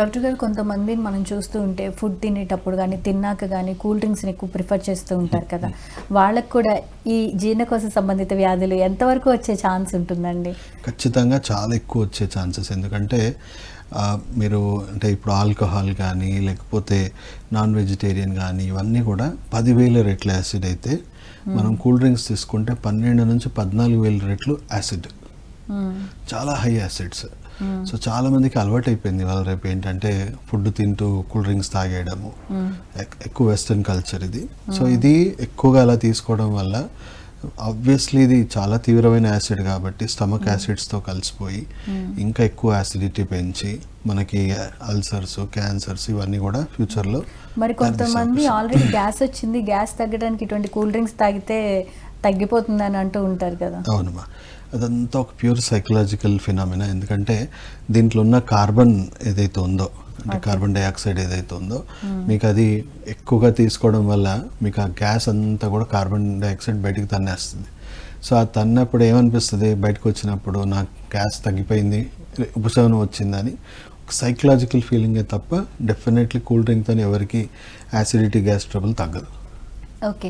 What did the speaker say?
Doctor గారు కొంతమంది మనం చూస్తూ ఉంటే ఫుడ్ తినేటప్పుడు కానీ తిన్నాక కానీ కూల్ డ్రింక్స్ని ఎక్కువ ప్రిఫర్ చేస్తూ ఉంటారు కదా. వాళ్ళకు కూడా ఈ జీర్ణకోశ సంబంధిత వ్యాధులు ఎంతవరకు వచ్చే ఛాన్స్ ఉంటుందండి? ఖచ్చితంగా చాలా ఎక్కువ వచ్చే ఛాన్సెస్ ఎందుకంటే మీరు అంటే ఇప్పుడు ఆల్కహాల్ కానీ లేకపోతే నాన్ వెజిటేరియన్ కానీ ఇవన్నీ కూడా పదివేల రెట్ల యాసిడ్ అయితే మనం కూల్ డ్రింక్స్ తీసుకుంటే పన్నెండు నుంచి పద్నాలుగు వేల రెట్లు యాసిడ్. చాలా హై యాసిడ్స్. సో చాలా మందికి అలవాటు అయిపోయింది వాళ్ళ రేపు ఏంటంటే ఫుడ్ తింటూ కూల్ డ్రింక్స్ తాగేయడము. ఎక్- ఎక్కువ వెస్ట్రన్ కల్చర్ ఇది. సో ఇది ఎక్కువగా అలా తీసుకోవడం వల్ల ఆబ్వియస్లీ ఇది చాలా తీవ్రమైన యాసిడ్ కాబట్టి స్టమక్ యాసిడ్స్తో కలిసిపోయి ఇంకా ఎక్కువ యాసిడిటీ పెంచి మనకి అల్సర్స్ క్యాన్సర్స్ ఇవన్నీ కూడా ఫ్యూచర్లో మరి కొంతమంది ఆల్రెడీ గ్యాస్ వచ్చింది. గ్యాస్ తగ్గడానికి ఇటువంటి కూల్ డ్రింక్స్ తాగితే తగ్గిపోతుందని అంటూ ఉంటారు కదా. అవునమ్మా అదంతా ఒక ప్యూర్ సైకలాజికల్ ఫినామినా. ఎందుకంటే దీంట్లో ఉన్న కార్బన్ ఏదైతే ఉందో అంటే కార్బన్ డైఆక్సైడ్ ఏదైతే ఉందో మీకు అది ఎక్కువగా తీసుకోవడం వల్ల మీకు ఆ గ్యాస్ అంతా కూడా కార్బన్ డైఆక్సైడ్ బయటికి తన్నేస్తుంది. సో ఆ తన్నప్పుడు ఏమనిపిస్తుంది? బయటకు వచ్చినప్పుడు నాకు గ్యాస్ తగ్గిపోయింది ఉపశమనం వచ్చిందని. ఒక సైకలాజికల్ ఫీలింగే తప్ప డెఫినెట్లీ కూల్ డ్రింక్తో ఎవరికి యాసిడిటీ గ్యాస్ ట్రబుల్ తగ్గదు. ఓకే.